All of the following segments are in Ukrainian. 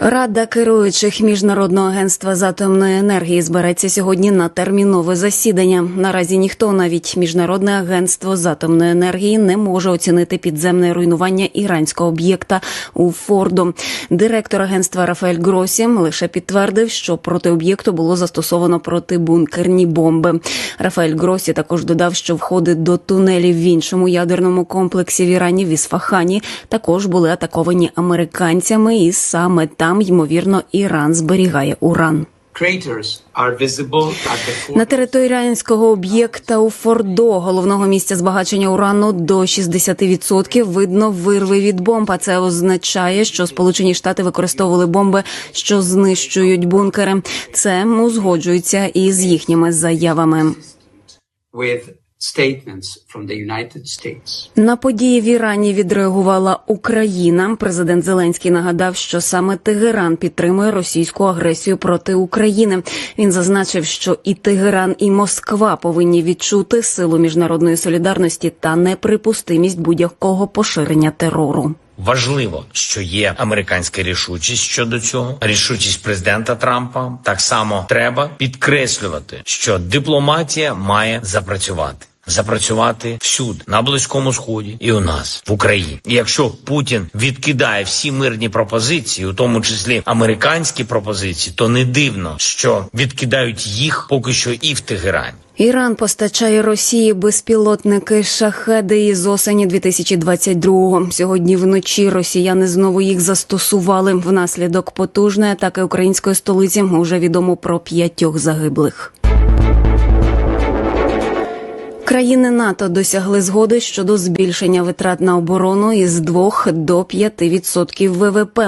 Рада керуючих міжнародного агентства з атомної енергії збереться сьогодні на термінове засідання. Наразі ніхто, навіть міжнародне агентство з атомної енергії, не може оцінити підземне руйнування іранського об'єкта у Фордо. Директор агентства Рафаель Гросі лише підтвердив, що проти об'єкту було застосовано протибункерні бомби. Рафаель Гросі також додав, що входи до тунелів в іншому ядерному комплексі в Ірані в Ісфахані також були атаковані американцями, і саме там ймовірно Іран зберігає уран. На території іранського об'єкта у Фордо, головного місця збагачення урану, до 60% видно вирви від бомб. А це означає, що Сполучені Штати використовували бомби, що знищують бункери. Це узгоджується із їхніми заявами. With statements from the United States. На події в Ірані відреагувала Україна. Президент Зеленський нагадав, що саме Тегеран підтримує російську агресію проти України. Він зазначив, що і Тегеран, і Москва повинні відчути силу міжнародної солідарності та неприпустимість будь-якого поширення терору. Важливо, що є американська рішучість щодо цього. Рішучість президента Трампа так само треба підкреслювати, що дипломатія має запрацювати. Запрацювати всюди на близькому сході і у нас в Україні. І якщо Путін відкидає всі мирні пропозиції, у тому числі американські пропозиції, то не дивно, що відкидають їх поки що і в Тегерані. Іран постачає Росії безпілотники шахеди із осені 2022-го. Сьогодні вночі росіяни знову їх застосували. Внаслідок потужної атаки української столиці вже відомо про п'ятьох загиблих. Країни НАТО досягли згоди щодо збільшення витрат на оборону із 2 до 5% ВВП.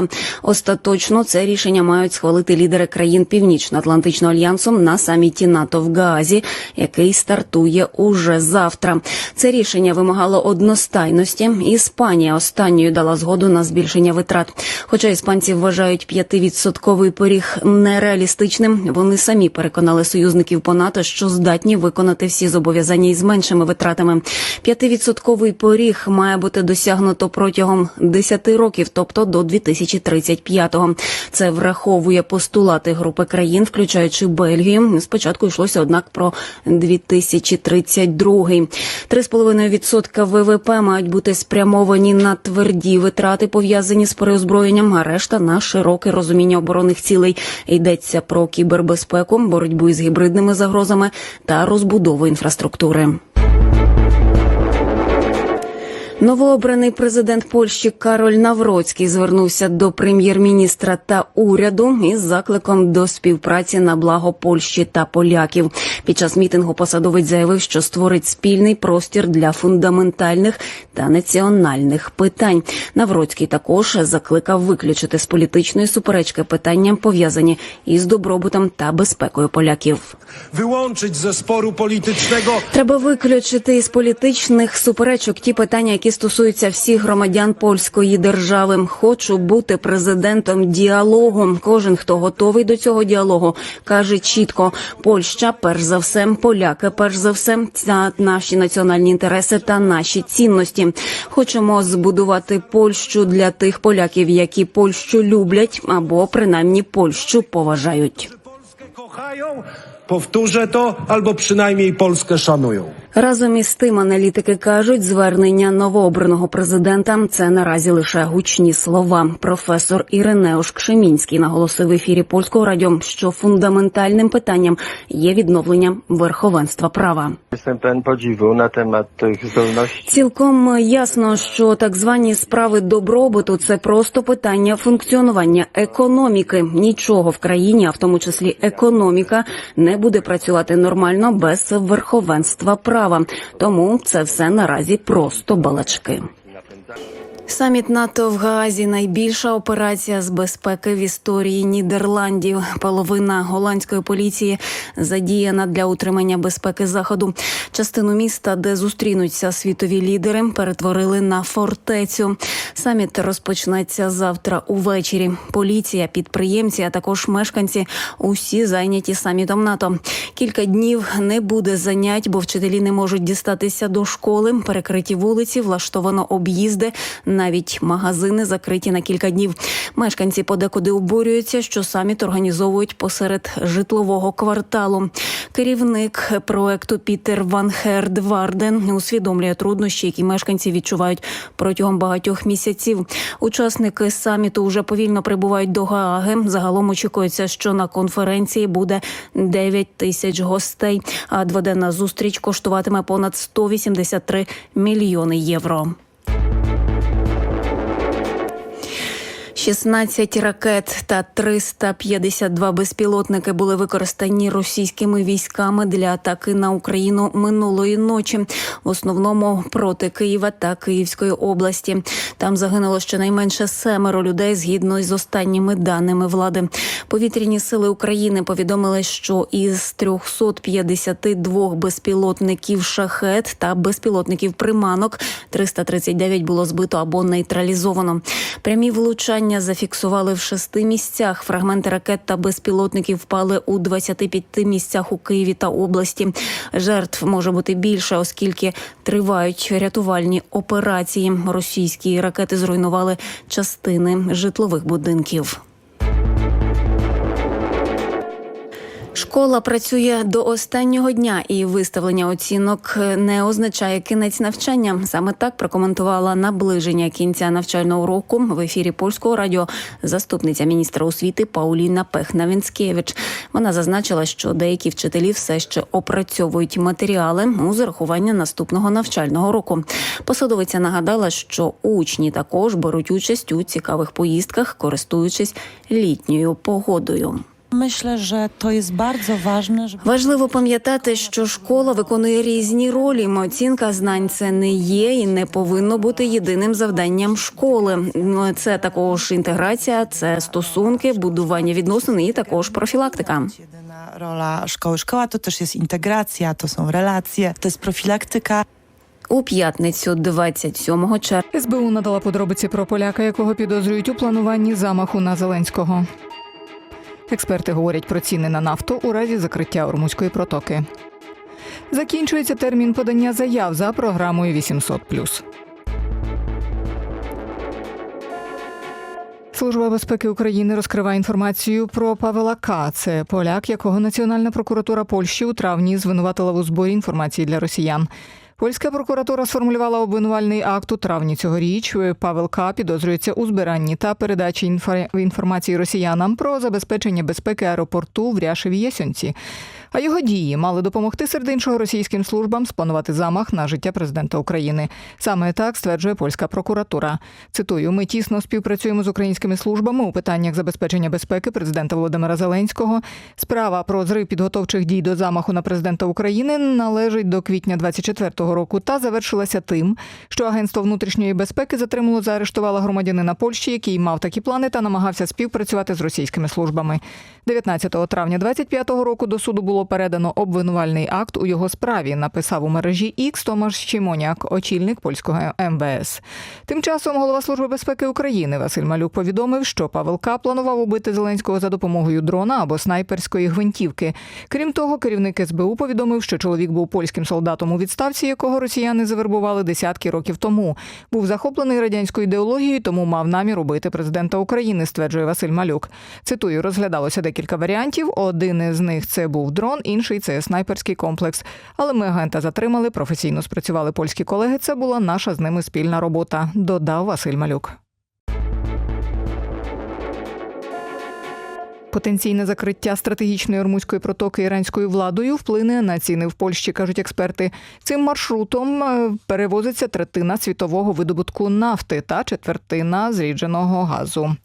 Остаточно це рішення мають схвалити лідери країн Північно-Атлантичного альянсу на саміті НАТО в Гаазі, який стартує уже завтра. Це рішення вимагало одностайності. Іспанія останньою дала згоду на збільшення витрат. Хоча іспанці вважають 5% поріг нереалістичним, вони самі переконали союзників по НАТО, що здатні виконати всі зобов'язання із меншими витратами. П'ятивідсотковий поріг має бути досягнуто протягом 10 років, тобто до 2035-го. Це враховує постулати групи країн, включаючи Бельгію. Спочатку йшлося однак про 2032. 3,5% ВВП мають бути спрямовані на тверді витрати, пов'язані з переозброєнням, а решта на широке розуміння оборонних цілей. Йдеться про кібербезпеку, боротьбу із гібридними загрозами та розбудову інфраструктури. you Новообраний президент Польщі Кароль Навроцький звернувся до прем'єр-міністра та уряду із закликом до співпраці на благо Польщі та поляків. Під час мітингу посадовець заявив, що створить спільний простір для фундаментальних та національних питань. Навроцький також закликав виключити з політичної суперечки питання, пов'язані із добробутом та безпекою поляків. wyłączyć ze sporu politycznego Треба виключити із політичних суперечок ті питання, які стосуються всіх громадян польської держави. Хочу бути президентом діалогу. Кожен, хто готовий до цього діалогу, каже чітко: Польща, перш за все, поляки, перш за все, це наші національні інтереси та наші цінності. Хочемо збудувати Польщу для тих поляків, які Польщу люблять або принаймні Польщу поважають. Powtórzę to, albo przynajmniej Polskę szanują. Разом із тим, аналітики кажуть, звернення новообраного президента це наразі лише гучні слова. Професор Іринеуш Кшемінський наголосив в ефірі польського радіо, що фундаментальним питанням є відновлення верховенства права. Podziwu na temat tych. Цілком ясно, що так звані справи добробуту це просто питання функціонування економіки. Нічого в країні, а в тому числі економіка, не буде працювати нормально без верховенства права. Тому це все наразі просто балачки. Саміт НАТО в Гаазі найбільша операція з безпеки в історії Нідерландів. Половина голландської поліції задіяна для утримання безпеки заходу. Частину міста, де зустрінуться світові лідери, перетворили на фортецю. Саміт розпочнеться завтра увечері. Поліція, підприємці, а також мешканці усі зайняті самітом НАТО. Кілька днів не буде занять, бо вчителі не можуть дістатися до школи. Перекриті вулиці, влаштовано об'їзди. Навіть магазини закриті на кілька днів. Мешканці подекуди обурюються, що саміт організовують посеред житлового кварталу. Керівник проекту Пітер Ван Херд Варден усвідомлює труднощі, які мешканці відчувають протягом багатьох місяців. Учасники саміту вже повільно прибувають до Гааги. Загалом очікується, що на конференції буде 9 тисяч гостей. А дводенна зустріч коштуватиме понад 183 мільйони євро. 16 ракет та 352 безпілотники були використані російськими військами для атаки на Україну минулої ночі, в основному проти Києва та Київської області. Там загинуло щонайменше семеро людей згідно з останніми даними влади. Повітряні сили України повідомили, що із 352 безпілотників шахет та безпілотників приманок 339 було збито або нейтралізовано. Прямі влучання зафіксували в шести місцях. Фрагменти ракет та безпілотників впали у 25 місцях у Києві та області. Жертв може бути більше, оскільки тривають рятувальні операції. Російські ракети зруйнували частини житлових будинків. Школа працює до останнього дня, і виставлення оцінок не означає кінець навчання. Саме так прокоментувала наближення кінця навчального року в ефірі польського радіо заступниця міністра освіти Пауліна Пехна-Вінськевич. Вона зазначила, що деякі вчителі все ще опрацьовують матеріали у зарахування наступного навчального року. Посадовиця нагадала, що учні також беруть участь у цікавих поїздках, користуючись літньою погодою. Myślę, że to jest bardzo ważne, żeby Важливо пам'ятати, що школа виконує різні ролі. Оцінка знань це не є і не повинно бути єдиним завданням школи. Ну, Це також інтеграція, це стосунки, будування відносин і також профілактика. rola szkoły. Szkoła to też jest integracja, to są relacje, to jest profilaktyka. У п'ятницю, 27 червня. СБУ надала подробиці про поляка, якого підозрюють у плануванні замаху на Зеленського. Експерти говорять про ціни на нафту у разі закриття Ормузької протоки. Закінчується термін подання заяв за програмою 800+. Служба безпеки України розкриває інформацію про Павела К. Це поляк, якого Національна прокуратура Польщі у травні звинуватила у зборі інформації для росіян. Польська прокуратура сформулювала обвинувальний акт у травні цьогоріч. Павел К. підозрюється у збиранні та передачі інформації росіянам про забезпечення безпеки аеропорту в Ряшеві Ясьонці. А його дії мали допомогти серед іншого російським службам спланувати замах на життя президента України. Саме так стверджує польська прокуратура. Цитую: ми тісно співпрацюємо з українськими службами у питаннях забезпечення безпеки президента Володимира Зеленського. Справа про зрив підготовчих дій до замаху на президента України належить до квітня 24-го року та завершилася тим, що агентство внутрішньої безпеки затримало заарештувало громадянина Польщі, який мав такі плани та намагався співпрацювати з російськими службами. 19 травня 25-го року до суду було передано обвинувальний акт у його справі. Написав у мережі X Томаш Чимоняк, очільник польського МВС. Тим часом голова служби безпеки України Василь Малюк повідомив, що Павел К. планував убити Зеленського за допомогою дрона або снайперської гвинтівки. Крім того, керівник СБУ повідомив, що чоловік був польським солдатом у відставці, якого росіяни завербували десятки років тому. Був захоплений радянською ідеологією, тому мав намір убити президента України, стверджує Василь Малюк. Цитую, розглядалося декілька варіантів. Один із них це був дрон, інший це снайперський комплекс. Але ми агента затримали, професійно спрацювали польські колеги. Це була наша з ними спільна робота. Додав Василь Малюк. Потенційне закриття стратегічної Ормузької протоки іранською владою вплине на ціни в Польщі, кажуть експерти. Цим маршрутом е, перевозиться третина світового видобутку нафти та четвертина зрідженого газу.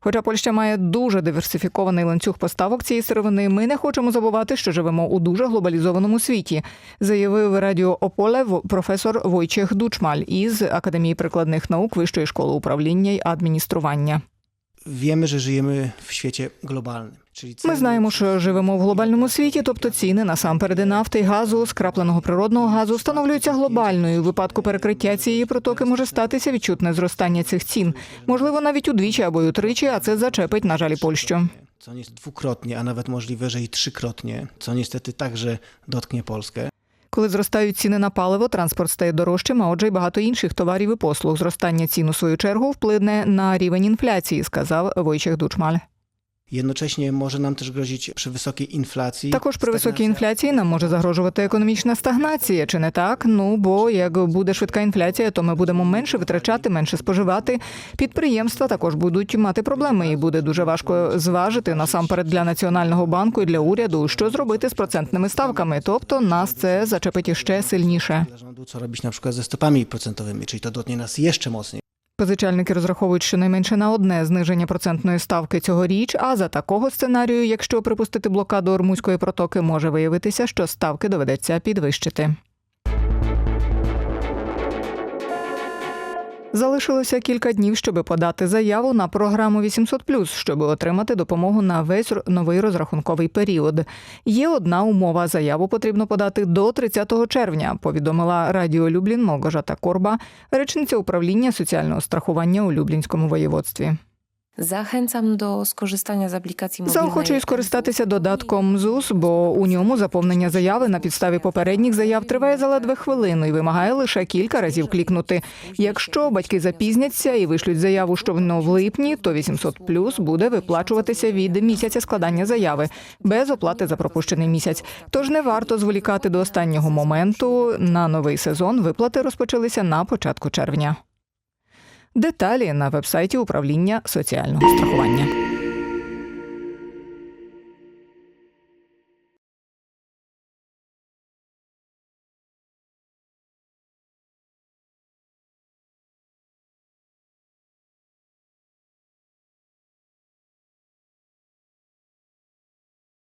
Хоча Польща має дуже диверсифікований ланцюг поставок цієї сировини, ми не хочемо забувати, що живемо у дуже глобалізованому світі, заявив радіо Ополе професор Войчех Дучмаль із Академії прикладних наук Вищої школи управління й адміністрування. Wiemy, że żyjemy w świecie globalnym. Czyli Ми знаємо, що живемо в глобальному світі, тобто ціни насамперед нафти і газу, скрапленого природного газу встановлюються глобальною. У випадку перекриття цієї протоки може статися відчутне зростання цих цін, можливо, навіть удвічі або й утричі, а це зачепить, на жаль, Польщу. Co nie dwukrotnie, a nawet możliwe, że i trzykrotnie, co niestety także dotknie Polskę. Коли зростають ціни на паливо, транспорт стає дорожчим, а отже, й багато інших товарів і послуг. Зростання цін у свою чергу вплине на рівень інфляції, сказав Войciech Дучмаль. Jednocześnie może nam też grozić przy wysokiej inflacji. Також при високій інфляції нам може загрожувати економічна стагнація, чи не так? Ну бо як буде швидка інфляція, то ми будемо менше витрачати, менше споживати. Підприємства також будуть мати проблеми, і буде дуже важко зважити насамперед для національного банку і для уряду, що зробити з процентними ставками. Тобто нас це зачепить іще сильніше. Co robić na przykład ze stopami procentowymi, czyli to dotknie nas jeszcze mocniej. Позичальники розраховують щонайменше на одне зниження процентної ставки цьогоріч. А за такого сценарію, якщо припустити блокаду Ормузької протоки, може виявитися, що ставки доведеться підвищити. Залишилося кілька днів, щоб подати заяву на програму 800+, щоб отримати допомогу на весь новий розрахунковий період. Є одна умова: заяву потрібно подати до 30 червня. Повідомила Радіо Люблін Молгожата Корба, речниця управління соціального страхування у Люблінському воєводстві. Zachęcam do skorzystania z aplikacji mobilnej. Заохочую скористатися додатком ЗУС, бо у ньому заповнення заяви на підставі попередніх заяв триває заледве хвилину і вимагає лише кілька разів клікнути. Якщо батьки запізняться і вишлють заяву, що воно в липні, то 800 плюс буде виплачуватися від місяця складання заяви без оплати за пропущений місяць. Тож не варто зволікати до останнього моменту. На новий сезон виплати розпочалися на початку червня. Деталі на вебсайті управління соціального страхування.